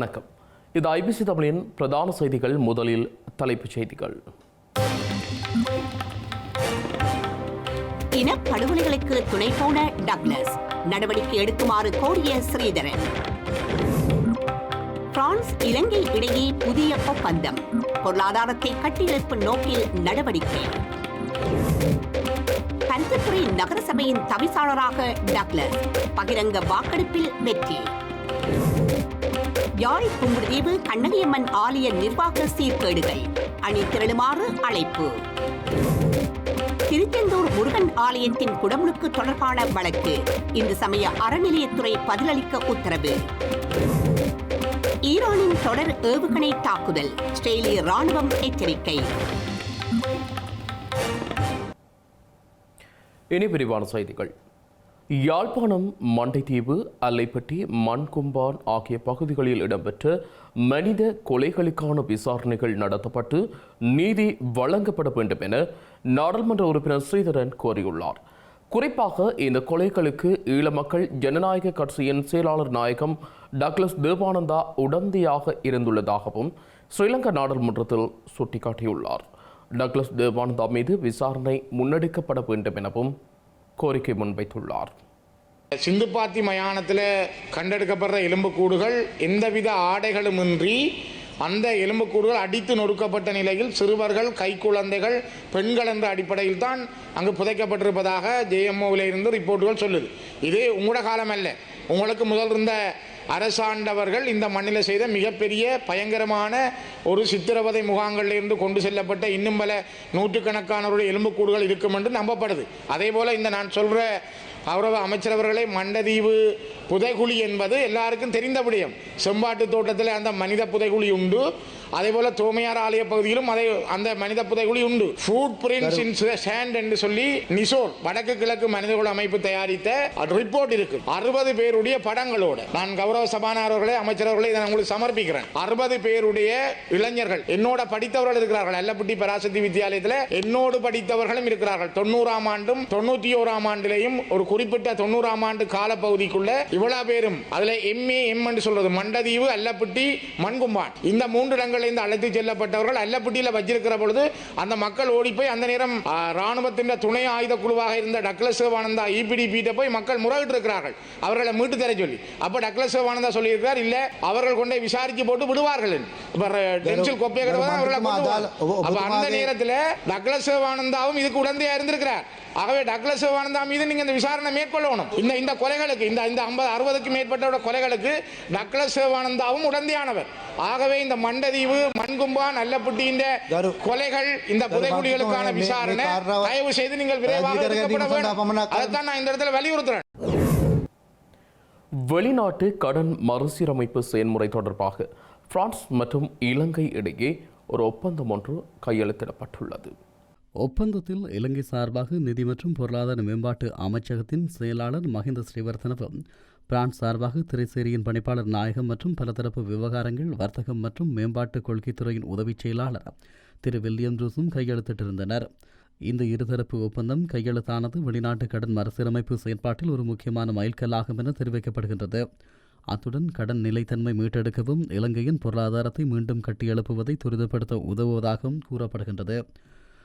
வணக்கம். இது ஐபிசி தமிழின் பிரதான செய்திகள். முதலில் தலைப்புச் செய்திகள். இனப்படுகொலைகளுக்கு துணை போன டக்ளஸ் நடவடிக்கை எடுக்குமாறு கோரிய ஸ்ரீதரன். பிரான்ஸ் இலங்கை இடையே புதிய ஒப்பந்தம். பொருளாதாரத்தை கட்டியெழுப்பும் நோக்கில் நடவடிக்கை. பருத்தித்துறை நகரசபையின் தவிசாளராக டக்ளஸ் பகிரங்க வாக்கெடுப்பில் வெற்றி. யாழ் புங்குடுதீவு கண்ணகியம்மன் ஆலய நிர்வாக சீர்கேடுகள். அணி திரளுமாறு அழைப்பு. திருச்செந்தூர் முருகன் ஆலயத்தின் குடமுழுக்கு தொடர்பான வழக்கு. இந்து சமய அறநிலையத்துறை பதிலளிக்க உத்தரவு. ஈரானின் தொடர் ஏவுகணை தாக்குதல். ஸ்ரேலிய ராணுவம் எச்சரிக்கை. இனி விரிவான செய்திகள். யாழ்ப்பாணம் மண்டைத்தீவு அல்லைப்பட்டி மண்கும்பான் ஆகிய பகுதிகளில் இடம்பெற்ற மனித கொலைகளுக்கான விசாரணைகள் நடத்தப்பட்டு நீதி வழங்கப்பட வேண்டும் என நாடாளுமன்ற உறுப்பினர் ஸ்ரீதரன் கோரியுள்ளார். குறிப்பாக இந்த கொலைகளுக்கு ஈழ மக்கள் ஜனநாயக கட்சியின் செயலாளர் நாயகம் டக்ளஸ் தேவானந்தா உடந்தையாக இருந்துள்ளதாகவும் ஸ்ரீலங்கா நாடாளுமன்றத்தில் சுட்டிக்காட்டியுள்ளார். டக்ளஸ் தேவானந்தா மீது விசாரணை முன்னெடுக்கப்பட வேண்டும் எனவும் கோரிக்கை முன்வைத்துள்ளார். சிந்துப்பாத்தி மயானத்தில் கண்டெடுக்கப்படுற எலும்புக்கூடுகள் எந்தவித ஆடைகளுமின்றி அந்த எலும்புக்கூடுகள் அடித்து நொறுக்கப்பட்ட நிலையில் சிறுவர்கள் கைக்குழந்தைகள் பெண்கள் என்ற அடிப்படையில் தான் அங்கு புதைக்கப்பட்டிருப்பதாக ஜேஎம்ஓவில் இருந்து ரிப்போர்ட்டுகள் சொல்லுது. இதே உங்களோட காலம் அல்ல உங்களுக்கு முதல் இருந்த அரசாண்டவர்கள் இந்த மண்ணில் செய்த மிகப்பெரிய பயங்கரமான ஒரு சித்திரவதை முகாம்களிலிருந்து கொண்டு செல்லப்பட்ட இன்னும் பல நூற்றுக்கணக்கானவருடைய எலும்புக்கூடுகள் இருக்கும் என்று நம்பப்படுது. அதே போல் இந்த நான் சொல்கிற கௌரவ அமைச்சரவர்களை மண்டதீவு புதைகுழி என்பது எல்லாருக்கும் தெரிந்த விடயம். செம்பாட்டு தோட்டத்தில் அந்த மனித புதைகுழி உண்டு. அதே போல தோமையார் ஆலய பகுதியிலும் அதை அந்த மனித புதைகுழி உண்டு. ஃபுட் பிரிண்ட்ஸ் இன் சேண்ட் என்று சொல்லி நிசோர் வடக்கு கிழக்கு மனிதகுல அமைப்பு தயாரித்த ரிப்போர்ட் இருக்கு. அறுபது பேருடைய படங்களோடு. நான் கௌரவ சபாநாயகர்களே அமைச்சரவர்களே இதை நான் உங்களுக்கு சமர்ப்பிக்கிறேன். அறுபது பேருடைய இளைஞர்கள் என்னோட படித்தவர்கள் இருக்கிறார்கள். அல்லப்பட்டி பராசக்தி வித்தியாலயத்தில் என்னோடு படித்தவர்களும் இருக்கிறார்கள். தொண்ணூறாம் ஆண்டும் தொண்ணூத்தி ஓராம் ஆண்டிலேயும் ஒரு குறிப்பிட்ட தொண்ணூறாம் ஆண்டு காலப்பகுதிக்குள்ள இவ்வளவு பேரும். அதுல எம்ஏ எம் என்று சொல்றது மண்டதீவு அல்லப்பட்டி மண்கும்பான் இந்த மூன்று இடங்களிலிருந்து அழைத்து செல்லப்பட்டவர்கள் அல்லப்பட்டியில வச்சிருக்கிற பொழுது அந்த மக்கள் ஓடி போய் அந்த நேரம் ராணுவத்தின் துணை ஆயுத குழுவாக இருந்த டக்ளஸ் சிவானந்தா இபிடிபிட்ட போய் மக்கள் முறையிட்டு இருக்கிறார்கள். அவர்களை மீட்டு தர சொல்லி. அப்ப டக்ளஸ் சிவானந்தா சொல்லியிருக்கார் இல்ல அவர்கள் கொண்டே விசாரிச்சு போட்டு விடுவார்கள். டென்சில் கொப்பையை கிடப்பதான் அவர்களை அப்ப அந்த நேரத்தில் டக்ளஸ் சிவானந்தாவும் இதுக்கு உடந்தையா இருந்திருக்கிறார். ஆகவே டக்ளஸ் சிவானந்தா மீது நீங்க இந்த விசாரணை மேற்கொள்ளணும். இந்த இந்த கொலைகளுக்கு இந்த இந்த ஐம்பது அறுபதுக்கு மேற்பட்ட கொலைகளுக்கு டக்ளஸ் சிவானந்தாவும் உடந்தையானவர். ஆகவே இந்த மண்டதீவு மண்கும்பா நல்லப்பட்டியின் கரு- கொலைகள் இந்த புதைக்குழிகளுக்கான விசாரணை தயவு செய்து நீங்கள் விரைவாக அதைத்தான் நான் இந்த இடத்துல வலியுறுத்துறேன். வெளிநாட்டு கடன் மறுசீரமைப்பு செயல்முறை தொடர்பாக பிரான்ஸ் மற்றும் இலங்கை இடையே ஒரு ஒப்பந்தம் ஒன்று கையெழுத்திடப்பட்டுள்ளது. ஒப்பந்தத்தில் இலங்கை சார்பாக நிதி மற்றும் பொருளாதார மேம்பாட்டு அமைச்சகத்தின் செயலாளர் மஹிந்த ஸ்ரீவர்தனவும் பிரான்ஸ் சார்பாக திரைசேரியின் பணிப்பாளர் நாயகம் மற்றும் பலதரப்பு விவகாரங்கள் வர்த்தகம் மற்றும் மேம்பாட்டு கொள்கைத்துறையின் உதவிச் செயலாளர் திரு. வில்லியம் ரூஸும் கையெழுத்திட்டிருந்தனர். இந்த இருதரப்பு ஒப்பந்தம் கையெழுத்தானது வெளிநாட்டு கடன் மறுசீரமைப்பு செயற்பாட்டில் ஒரு முக்கியமான மைல்கல்லாகும் என தெரிவிக்கப்படுகின்றது. அத்துடன் கடன் நிலைத்தன்மை மீட்டெடுக்கவும் இலங்கையின் பொருளாதாரத்தை மீண்டும் கட்டியெழுப்புவதை துரிதப்படுத்த உதவுவதாகவும் கூறப்படுகின்றது.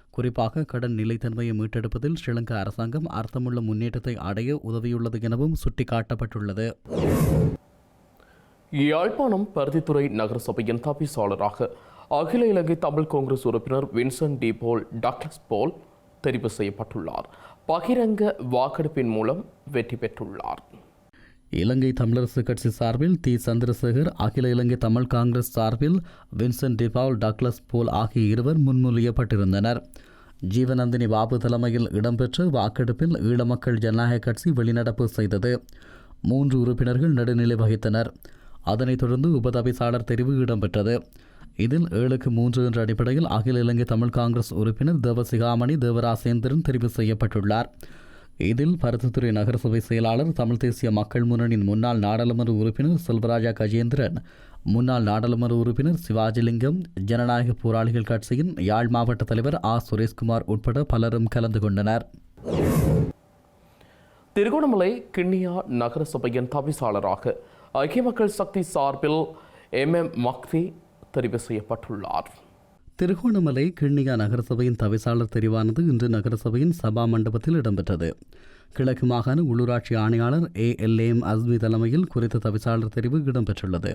குறிப்பாக கடன் நிலைத்தன்மையை மீட்டெடுப்பதில் ஸ்ரீலங்கா அரசாங்கம் அர்த்தமுள்ள முன்னேற்றத்தை அடைய உதவியுள்ளது எனவும் சுட்டிக்காட்டப்பட்டுள்ளது. யாழ்ப்பாணம் பருத்தித்துறை நகரசபையின் தவிசாளராக அகில இலங்கை தமிழ் காங்கிரஸ் உறுப்பினர் Vincent de Paul Douglas Paul தெரிவு செய்யப்பட்டுள்ளார். பகிரங்க வாக்கெடுப்பின் மூலம் வெற்றி பெற்றுள்ளார். இலங்கை தமிழரசு கட்சி சார்பில் தி. சந்திரசேகர் அகில இலங்கை தமிழ் காங்கிரஸ் சார்பில் வின்சென்ட் டிபால் டக்ளஸ் போல் ஆகிய இருவர் முன்மொழியப்பட்டிருந்தனர். ஜீவநந்தினி பாபு தலைமையில் இடம்பெற்ற வாக்கெடுப்பில் ஈழமக்கள் ஜனநாயக கட்சி வெளிநடப்பு செய்தது. மூன்று உறுப்பினர்கள் நடுநிலை வகித்தனர். அதனைத் தொடர்ந்து உபதவிசாளர் தெரிவு இடம்பெற்றது. இதில் ஏழுக்கு மூன்று என்ற அடிப்படையில் அகில இலங்கை தமிழ் காங்கிரஸ் உறுப்பினர் தேவசிகாமணி தேவராசேந்திரன் தெரிவு செய்யப்பட்டுள்ளார். இதில் பருத்தித்துறை நகரசபை செயலாளர் தமிழ் தேசிய மக்கள் முன்னணியின் முன்னாள் நாடாளுமன்ற உறுப்பினர் செல்வராஜா கஜேந்திரன் முன்னாள் நாடாளுமன்ற உறுப்பினர் சிவாஜிலிங்கம் ஜனநாயக போராளிகள் கட்சியின் யாழ் மாவட்ட தலைவர் ஆ. சுரேஷ்குமார் உட்பட பலரும் கலந்து கொண்டனர். திருகோணமலை கிண்ணியா நகரசபையின் தவிசாளராக ஐக்கிய மக்கள் சக்தி சார்பில் எம். எம். மக்தி தெரிவு செய்யப்பட்டுள்ளார். திருகோணமலை கிண்ணியா நகரசபையின் தவிசாளர் தெரிவானது இன்று நகரசபையின் சபா மண்டபத்தில் இடம்பெற்றது. கிழக்கு மாகாண உள்ளூராட்சி ஆணையாளர் ஏ எல் எம் அஸ்மி தலைமையில் குறித்த தவிசாளர் தெரிவு இடம்பெற்றுள்ளது.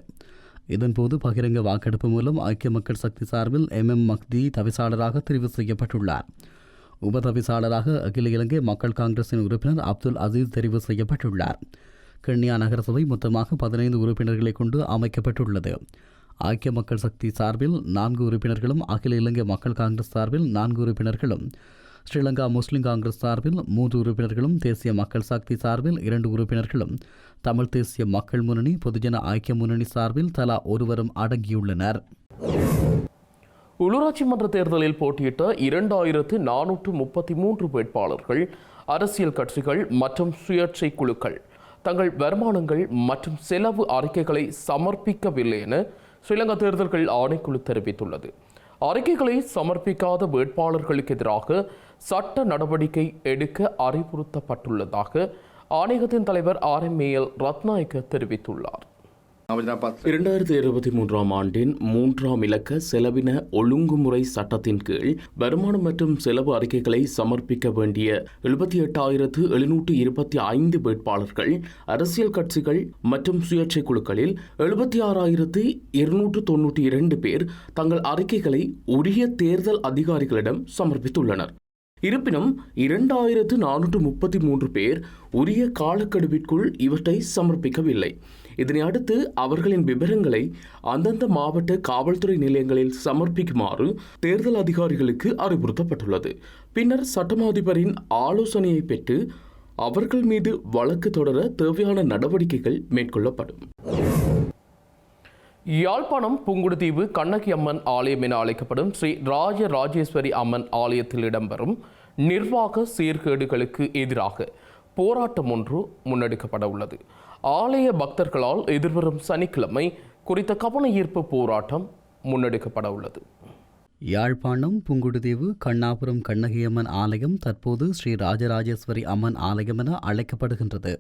இதன்போது பகிரங்க வாக்கெடுப்பு மூலம் ஐக்கிய மக்கள் சக்தி சார்பில் எம் எம் மக்தி தவிசாளராக தெரிவு செய்யப்பட்டுள்ளார். உப தவிசாளராக அகில இலங்கை மக்கள் காங்கிரசின் உறுப்பினர் அப்துல் அசீஸ் தெரிவு செய்யப்பட்டுள்ளார். கிண்ணியா நகரசபை மொத்தமாக பதினைந்து உறுப்பினர்களை கொண்டு அமைக்கப்பட்டுள்ளது. ஐக்கிய மக்கள் சக்தி சார்பில் நான்கு உறுப்பினர்களும் அகில இலங்கை மக்கள் காங்கிரஸ் சார்பில் நான்கு உறுப்பினர்களும் ஸ்ரீலங்கா முஸ்லிம் காங்கிரஸ் சார்பில் மூன்று உறுப்பினர்களும் தேசிய மக்கள் சக்தி சார்பில் இரண்டு உறுப்பினர்களும் தமிழ் தேசிய மக்கள் முன்னணி பொதுஜன ஐக்கிய முன்னணி சார்பில் தலா ஒருவரும் அடங்கியுள்ளனர். உள்ளூராட்சி மன்ற தேர்தலில் போட்டியிட்ட இரண்டாயிரத்து நானூற்று முப்பத்தி மூன்று வேட்பாளர்கள் அரசியல் கட்சிகள் மற்றும் சுயேட்சை குழுக்கள். தங்கள் வருமானங்கள் மற்றும் செலவு அறிக்கைகளை சமர்ப்பிக்கவில்லை என ஸ்ரீலங்கா தேர்தல்கள் ஆணைக்குழு தெரிவித்துள்ளது. அறிக்கைகளை சமர்ப்பிக்காத வேட்பாளர்களுக்கு எதிராக சட்ட நடவடிக்கை எடுக்க அறிவுறுத்தப்பட்டுள்ளதாக ஆணையகத்தின் தலைவர் R M A L Ratnayake தெரிவித்துள்ளார். இரண்டாயிரத்தி இருபத்தி மூன்றாம் ஆண்டின் மூன்றாம் இலக்க செலவின ஒழுங்குமுறை சட்டத்தின் கீழ் வருமானம் மற்றும் செலவு அறிக்கைகளை சமர்ப்பிக்க வேண்டிய எழுபத்தி எட்டாயிரத்து எழுநூற்று இருபத்தி ஐந்து வேட்பாளர்கள் அரசியல் கட்சிகள் மற்றும் சுயேட்சை குழுக்களில் எழுபத்தி ஆறாயிரத்து இருநூற்று தொன்னூற்றி இரண்டு பேர் தங்கள் அறிக்கைகளை உரிய தேர்தல் அதிகாரிகளிடம் சமர்ப்பித்துள்ளனர். இருப்பினும் இரண்டாயிரத்து நானூற்று முப்பத்தி மூன்று பேர் உரிய காலக்கெடுவிற்குள் இவற்றை சமர்ப்பிக்கவில்லை. இதனை அடுத்து அவர்களின் விவரங்களை அந்தந்த மாவட்ட காவல்துறை நிலையங்களில் சமர்ப்பிக்குமாறு தேர்தல் அதிகாரிகளுக்கு அறிவுறுத்தப்பட்டுள்ளது. பின்னர் சட்டமா அதிபரின் ஆலோசனையை பெற்று அவர்கள் மீது வழக்கு தொடர தேவையான நடவடிக்கைகள் மேற்கொள்ளப்படும். யாழ்ப்பாணம் புங்குடுதீவு கண்ணகி அம்மன் ஆலயம் என அழைக்கப்படும் ஸ்ரீ ராஜ ராஜேஸ்வரி அம்மன் ஆலயத்தில் இடம்பெறும் நிர்வாக சீர்கேடுகளுக்கு எதிராக போராட்டம் ஒன்று முன்னெடுக்கப்பட உள்ளது. ஆலய பக்தர்களால் எதிர்வரும் சனிக்கிழமை குறித்த கவன ஈர்ப்பு போராட்டம் முன்னெடுக்கப்பட உள்ளது. யாழ்ப்பாணம் புங்குடுதீவு கண்ணாபுரம் கண்ணகியம்மன் ஆலயம் தற்போது ஸ்ரீ ராஜராஜேஸ்வரி அம்மன் ஆலயம் என அழைக்கப்படுகின்றது.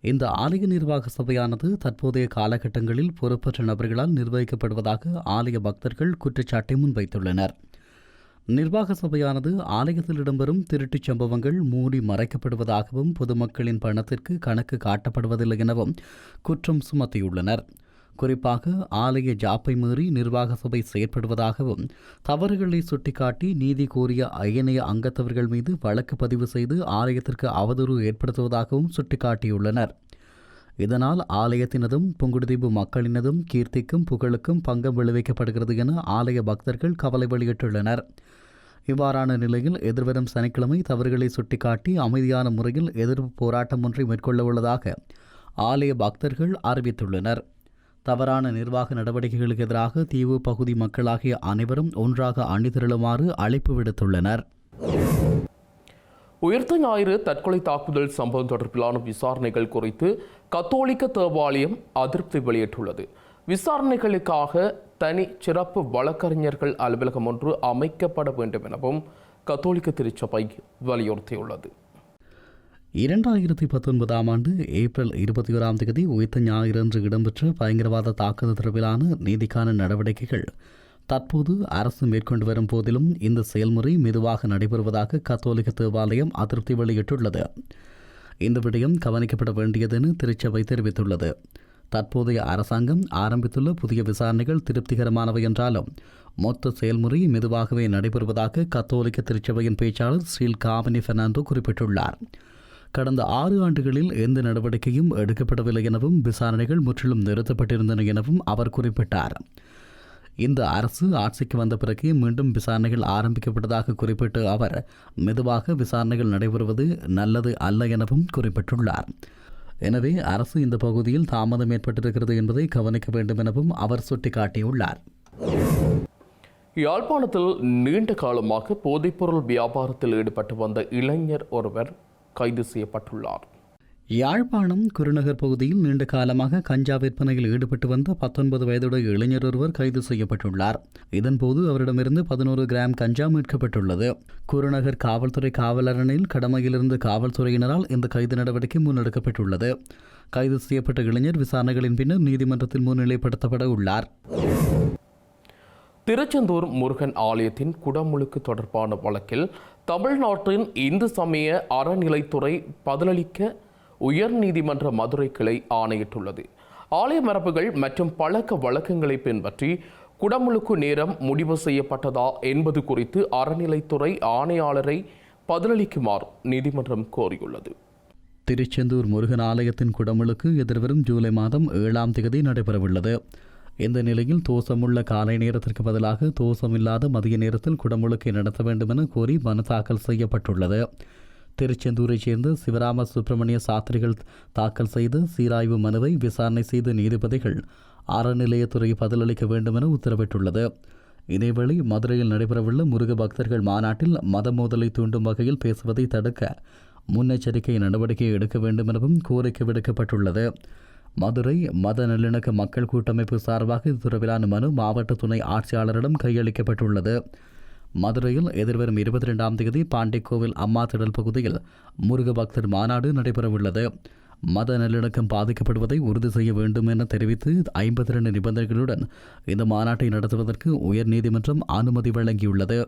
இந்த ஆலய நிர்வாக சபையானது தற்போதைய காலகட்டங்களில் பொறுப்பற்ற நபர்களால் நிர்வகிக்கப்படுவதாக ஆலய பக்தர்கள் குற்றச்சாட்டை முன்வைத்துள்ளனர். நிர்வாக சபையானது ஆலயத்தில் இடம்பெறும் திருட்டுச் சம்பவங்கள் மூடி மறைக்கப்படுவதாகவும் பொதுமக்களின் பணத்திற்கு கணக்கு காட்டப்படுவதில்லை எனவும் குற்றம் சுமத்தியுள்ளனர். குறிப்பாக ஆலய ஜாப்பை மீறி நிர்வாக சபை செயற்படுவதாகவும் தவறுகளை சுட்டிக்காட்டி நீதி கோரிய அயனைய அங்கத்தவர்கள் மீது வழக்கு பதிவு செய்து ஆலயத்திற்கு அவதூறு ஏற்படுத்துவதாகவும் சுட்டிக்காட்டியுள்ளனர். இதனால் ஆலயத்தினதும் புங்குடுதீவு மக்களினதும் கீர்த்திக்கும் புகழுக்கும் பங்கம் விளைவிக்கப்படுகிறது என ஆலய பக்தர்கள் கவலை வெளியிட்டுள்ளனர். இவ்வாறான நிலையில் எதிர்வரும் சனிக்கிழமை தவறுகளை சுட்டிக்காட்டி அமைதியான முறையில் எதிர்ப்பு போராட்டம் ஒன்றை மேற்கொள்ள உள்ளதாக ஆலய பக்தர்கள் அறிவித்துள்ளனர். தவறான நிர்வாக நடவடிக்கைகளுக்கு எதிராக தீவு பகுதி மக்களாகிய அனைவரும் ஒன்றாக அணிதிரளுமாறு அழைப்பு விடுத்துள்ளனர். உயிர்த்த ஞாயிறு தற்கொலை தாக்குதல் சம்பவம் தொடர்பிலான விசாரணைகள் குறித்து கத்தோலிக்க தேவாலயம் அதிருப்தி வெளியிட்டுள்ளது. விசாரணைகளுக்காக தனி சிறப்பு வழக்கறிஞர்கள் அலுவலகம் ஒன்று அமைக்கப்பட வேண்டும் எனவும் கத்தோலிக்க திருச்சபை வலியுறுத்தியுள்ளது. இரண்டாயிரத்தி பத்தொன்பதாம் ஆண்டு ஏப்ரல் இருபத்தி ஓராம் தேதி உயிர்த்த ஞாயிறன்று இடம்பெற்ற பயங்கரவாத தாக்குதல் தொடர்பிலான நீதிக்கான நடவடிக்கைகள் தற்போது அரசு மேற்கொண்டு வரும் போதிலும் இந்த செயல்முறை மெதுவாக நடைபெறுவதாக கத்தோலிக்க தேவாலயம் அதிருப்தி வெளியிட்டுள்ளது. இந்த விடயம் கவனிக்கப்பட வேண்டியதென திருச்சபை தெரிவித்துள்ளது. தற்போதைய அரசாங்கம் ஆரம்பித்துள்ள புதிய விசாரணைகள் திருப்திகரமானவை என்றாலும் மொத்த செயல்முறை மெதுவாகவே நடைபெறுவதாக கத்தோலிக்க திருச்சபையின் பேச்சாளர் ஸ்ரீல் காமினி பெர்னாண்டோ குறிப்பிட்டுள்ளார். கடந்த ஆறு ஆண்டுகளில் எந்த நடவடிக்கையும் எடுக்கப்படவில்லை எனவும் விசாரணைகள் முற்றிலும் நிறுத்தப்பட்டிருந்தன எனவும் அவர் குறிப்பிட்டார். இந்த அரசு ஆட்சிக்கு வந்த பிறகு மீண்டும் விசாரணைகள் ஆரம்பிக்கப்பட்டதாக குறிப்பிட்ட அவர் மெதுவாக விசாரணைகள் நடைபெறுவது நல்லது அல்ல எனவும் குறிப்பிட்டுள்ளார். எனவே அரசு இந்த பகுதியில் தாமதம் ஏற்பட்டிருக்கிறது என்பதை கவனிக்க வேண்டும் எனவும் அவர் சுட்டிக்காட்டியுள்ளார். யாழ்ப்பாணத்தில் நீண்ட காலமாக போதைப்பொருள் வியாபாரத்தில் ஈடுபட்டு வந்த இளைஞர் ஒருவர் கைது செய்யப்பட்டுள்ளார். யாழ்ப்பாணம் குருநகர் பகுதியில் நீண்ட காலமாக கஞ்சா விற்பனையில் ஈடுபட்டு வந்த பத்தொன்பது வயதுடைய இளைஞர் ஒருவர் கைது செய்யப்பட்டுள்ளார். இதன்போது அவரிடமிருந்து பதினோரு கிராம் கஞ்சா மீட்கப்பட்டுள்ளது. குருநகர் காவல்துறை காவலரணில் கடமையிலிருந்து காவல்துறையினரால் இந்த கைது நடவடிக்கை முன்னெடுக்கப்பட்டுள்ளது. கைது செய்யப்பட்ட இளைஞர் விசாரணைகளின் பின்னர் நீதிமன்றத்தில் முன்னிலைப்படுத்தப்பட உள்ளார். திருச்செந்தூர் முருகன் ஆலயத்தின் குடமுழுக்கு தொடர்பான வழக்கில் தமிழ்நாட்டின் இந்து சமய அறநிலைத்துறை பதிலளிக்க உயர்நீதிமன்ற மதுரை கிளை ஆணையிட்டுள்ளது. ஆலய மரபுகள் மற்றும் பழக்க வழக்கங்களை பின்பற்றி குடமுழுக்கு நேரம் முடிவு செய்யப்பட்டதா என்பது குறித்து அறநிலைத்துறை ஆணையாளரை பதிலளிக்குமாறு நீதிமன்றம் கோரியுள்ளது. திருச்செந்தூர் முருகன் ஆலயத்தின் குடமுழுக்கு எதிர்வரும் ஜூலை மாதம் ஏழாம் தேதி நடைபெறவுள்ளது. இந்த நிலையில் தோசமுள்ள காலை நேரத்திற்கு பதிலாக தோசமில்லாத மதிய நேரத்தில் குடமுழுக்கை நடத்த வேண்டும் என கோரி மனு தாக்கல் செய்யப்பட்டுள்ளது. திருச்செந்தூரைச் சேர்ந்த சிவராம சுப்பிரமணிய சாஸ்திரிகள் தாக்கல் செய்த சீராய்வு மனுவை விசாரணை செய்த நீதிபதிகள் அறநிலையத்துறை பதிலளிக்க வேண்டும் என உத்தரவிட்டுள்ளது. இதேவேளை மதுரையில் நடைபெறவுள்ள முருக பக்தர்கள் மாநாட்டில் மத மோதலை தூண்டும் வகையில் பேசுவதை தடுக்க முன்னெச்சரிக்கை நடவடிக்கை எடுக்க வேண்டும் எனவும் கோரிக்கை விடுக்கப்பட்டுள்ளது. மதுரை மத நல்லிணக்க மக்கள் கூட்டமைப்பு சார்பாக இது துறவிலான மனு மாவட்ட துணை ஆட்சியாளரிடம் கையளிக்கப்பட்டுள்ளது. மதுரையில் எதிர்வரும் இருபத்தி ரெண்டாம் தேதி பாண்டிக்கோவில் அம்மா திடல் பகுதியில் முருக பக்தர் மாநாடு நடைபெறவுள்ளது. மத நல்லிணக்கம் பாதிக்கப்படுவதை உறுதி செய்ய வேண்டும் என தெரிவித்து ஐம்பத்தி ரெண்டு நிபந்தனைகளுடன் இந்த மாநாட்டை நடத்துவதற்கு உயர்நீதிமன்றம் அனுமதி வழங்கியுள்ளது.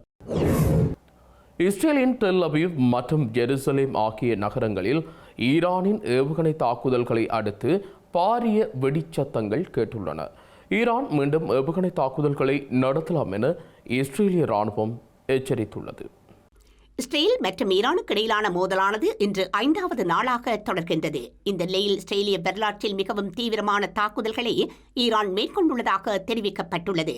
இஸ்ரேலின் டெல் அபீவ் மற்றும் ஜெருசலேம் ஆகிய நகரங்களில் ஈரானின் ஏவுகணை தாக்குதல்களை அடுத்து பாரிய வெடிச்சத்தங்கள் கேட்டுள்ளன. ஈரான் மீண்டும் ஏவுகணை தாக்குதல்களை நடத்தலாம் என இஸ்ரேலிய ராணுவம் எச்சரித்துள்ளது. இஸ்ரேல் மற்றும் ஈரானுக்கு இடையிலான மோதலானது இன்று ஐந்தாவது நாளாக தொடர்கின்றது. இந்த நிலையில் இஸ்ரேலிய வரலாற்றில் மிகவும் தீவிரமான தாக்குதல்களை ஈரான் மேற்கொண்டுள்ளதாக தெரிவிக்கப்பட்டுள்ளது.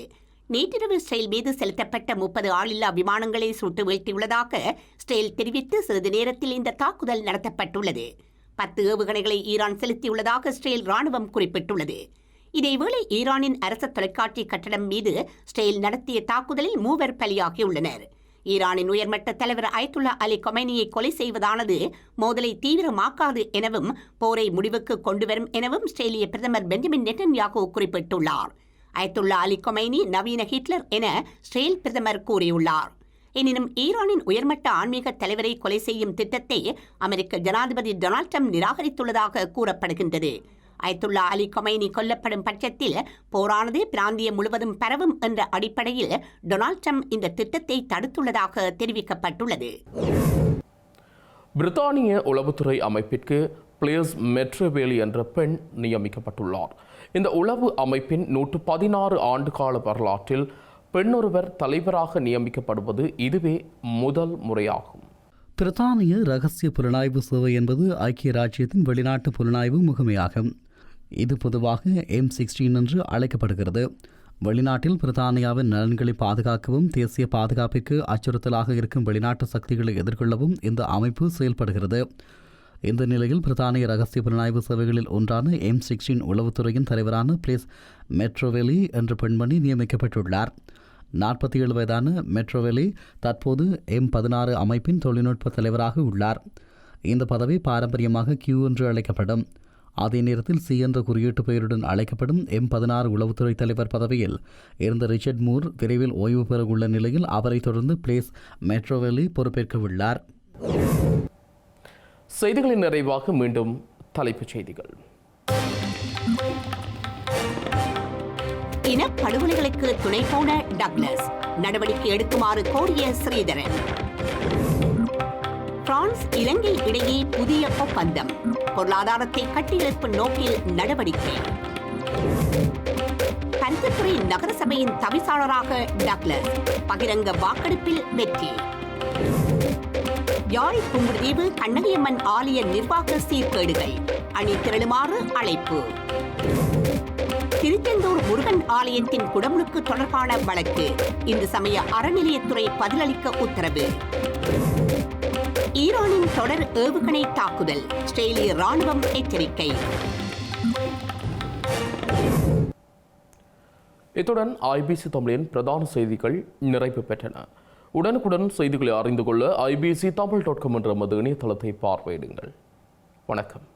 நேற்றிரவு இஸ்ரேல் மீது செலுத்தப்பட்ட முப்பது ஆளில்லா விமானங்களை சுட்டு வீழ்த்தியுள்ளதாக இஸ்ரேல் தெரிவித்து சிறிது நேரத்தில் இந்த தாக்குதல் நடத்தப்பட்டுள்ளது. பத்து ஏவுகணைகளை ஈரான் செலுத்தியுள்ளதாக இஸ்ரேல் ராணுவம் குறிப்பிட்டுள்ளது. இதேவேளை ஈரானின் அரச தொலைக்காட்சி கட்டடம் மீது ஸ்டெயில் நடத்திய தாக்குதலில் மூவர் பலியாகியுள்ளனர். ஈரானின் உயர்மட்ட தலைவர் அயத்துல்லா அலி கொமைனியை கொலை செய்வதானது மோதலை தீவிரமாக்காது எனவும் போரை முடிவுக்கு கொண்டுவரும் எனவும் இஸ்ரேலிய பிரதமர் பெஞ்சமின் நெட்டன்யாகு குறிப்பிட்டுள்ளார். அயத்துல்லா அலி கொமைனி நவீன ஹிட்லர் என இஸ்ரேல் பிரதமர் கூறியுள்ளார். எனினும் ஈரானின் உயர்மட்ட ஆன்மீக தலைவரை கொலை செய்யும் திட்டத்தை அமெரிக்க ஜனாதிபதி டொனால்ட் ட்ரம்ப் நிராகரித்துள்ளதாக கூறப்படுகின்றது. அயத்துல்லா அலி கொமைனி கொல்லப்படும் பட்சத்தில் போரானது பிராந்தியம் முழுவதும் பரவும் என்ற அடிப்படையில் டொனால்ட் ட்ரம்ப் இந்த திட்டத்தை தடுத்துள்ளதாக தெரிவிக்கப்பட்டுள்ளது. பிரித்தானிய உளவுத்துறை அமைப்பிற்கு பிளேஸ் மெட்ரோவேலி என்ற பெண் நியமிக்கப்பட்டுள்ளார். இந்த உளவு அமைப்பின் நூற்று பதினாறு ஆண்டுகால வரலாற்றில் பெண்ணொருவர் தலைவராக நியமிக்கப்படுவது இதுவே முதல் முறையாகும். பிரித்தானிய ரகசிய புலனாய்வு சேவை என்பது ஐக்கிய ராஜ்யத்தின் வெளிநாட்டு புலனாய்வு முகமையாகும். இது பொதுவாக எம் சிக்ஸ்டீன் என்று அழைக்கப்படுகிறது. வெளிநாட்டில் பிரித்தானியாவின் நலன்களை பாதுகாக்கவும் தேசிய பாதுகாப்பிற்கு அச்சுறுத்தலாக இருக்கும் வெளிநாட்டு சக்திகளை எதிர்கொள்ளவும் இந்த அமைப்பு செயல்படுகிறது. இந்த நிலையில் பிரித்தானிய ரகசிய புலனாய்வு சேவைகளில் ஒன்றான எம் சிக்ஸ்டீன் உளவுத்துறையின் தலைவரான பிளேஸ் மெட்ரோவெலி என்ற பெண்மணி நியமிக்கப்பட்டுள்ளார். நாற்பத்தி ஏழு வயதான மெட்ரோவெலி தற்போது எம் பதினாறு அமைப்பின் தொழில்நுட்ப தலைவராக உள்ளார். இந்த பதவி பாரம்பரியமாக கியூ என்று அழைக்கப்படும். அதே நேரத்தில் சி என்ற குறியீட்டு பெயருடன் அழைக்கப்படும் எம் பதினாறு உளவுத்துறை தலைவர் பதவியில் இருந்த ரிச்சர்ட் மூர் விரைவில் ஓய்வு பெற உள்ள நிலையில் அவரை தொடர்ந்து பிளேஸ் மெட்ரோவெலி பொறுப்பேற்க உள்ளார் செய்திகளின் நிறைவாக மீண்டும் தலைப்புச் செய்திகள். இனப்படுகொலைகளுக்கு துணை போன டக்ளஸ். நடவடிக்கை எடுக்குமாறு கோரிய ஸ்ரீதரன். பிரான்ஸ் இலங்கை இடையே புதிய ஒப்பந்தம். பொருளாதாரத்தை கட்டியெழுப்பும் நோக்கில் நடவடிக்கை. பருத்தித்துறை நகரசபையின் தவிசாளராக டக்ளஸ். பகிரங்க வாக்கெடுப்பில் வெற்றி. யாழ் புங்குடுதீவு கண்ணகியம்மன் ஆலய நிர்வாக சீர்கேடுகள். அணி திரளுமாறு அழைப்பு. திருச்செந்தூர் முருகன் ஆலயத்தின் குடமுழுக்கு தொடர்பான வழக்கு. இந்து சமய அறநிலையத்துறை பதிலளிக்க உத்தரவு. ஈரானின் தொடர் ஏவுகணை தாக்குதல். ஆஸ்திரேலிய ராணுவம் எச்சரிக்கை. இத்துடன் ஐபிசி தமிழின் பிரதான செய்திகள் நிறைவு பெற்றன. உடனுக்குடன் செய்திகளை அறிந்து கொள்ள ஐபிசி தமிழ் டாட் காம் என்ற நமது இணையதளத்தை பார்வையிடுங்கள். வணக்கம்.